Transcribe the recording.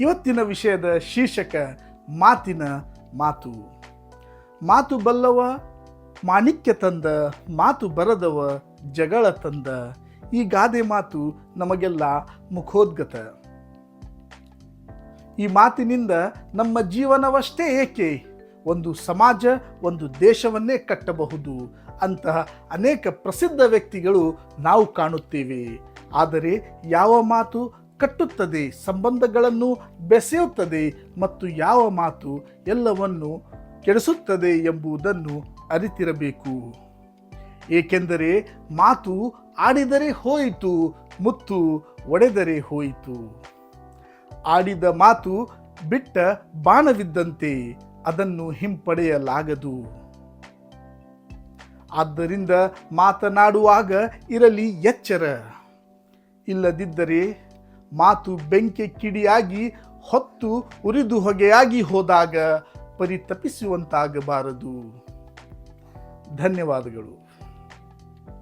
ಇವತ್ತಿನ ವಿಷಯದ ಶೀರ್ಷಕ ಮಾತಿನ ಮಾತು. ಮಾತು ಬಲ್ಲವ, ಮಾಣಿಕ್ಯ ತಂದ, ಮಾತು ಬರದವ, ಜಗಳ ತಂದ. ಈ ಗಾದೆ ಮಾತು ನಮಗೆಲ್ಲ ಮುಖೋದ್ಗತ. ಈ ಮಾತಿನಿಂದ ನಮ್ಮ ಜೀವನವಷ್ಟೇ ಏಕೆ? ಒಂದು ಸಮಾಜ, ಒಂದು ದೇಶವನ್ನೇ ಕಟ್ಟಬಹುದು. ಅಂತಹ ಅನೇಕ ಪ್ರಸಿದ್ಧ ವ್ಯಕ್ತಿಗಳು ನಾವು ಕಾಣುತ್ತೇವೆ. ಆದರೆ ಯಾವ ಮಾತು ಕಟ್ಟುತ್ತದೆ, ಸಂಬಂಧಗಳನ್ನು ಬೆಸೆಯುತ್ತದೆ ಮತ್ತು ಯಾವ ಮಾತು ಎಲ್ಲವನ್ನು ಕೆಡಿಸುತ್ತದೆ ಎಂಬುದನ್ನು ಅರಿತಿರಬೇಕು. ಏಕೆಂದರೆ ಮಾತು ಆಡಿದರೆ ಹೋಯಿತು, ಮುತ್ತು ಒಡೆದರೆ ಹೋಯಿತು. ಆಡಿದ ಮಾತು ಬಿಟ್ಟ ಬಾಣವಿದ್ದಂತೆ ಅದನ್ನು ಹಿಂಪಡೆಯಲಾಗದು. ಆದ್ದರಿಂದ ಮಾತನಾಡುವಾಗ ಇರಲಿ ಎಚ್ಚರ. ಇಲ್ಲದಿದ್ದರೆ ಮಾತು ಬೆಂಕಿ ಕಿಡಿಯಾಗಿ ಹೊತ್ತು ಉರಿದು ಹೊಗೆಯಾಗಿ ಹೋದಾಗ ಪರಿತಪಿಸುವಂತಾಗಬಾರದು. ಧನ್ಯವಾದಗಳು.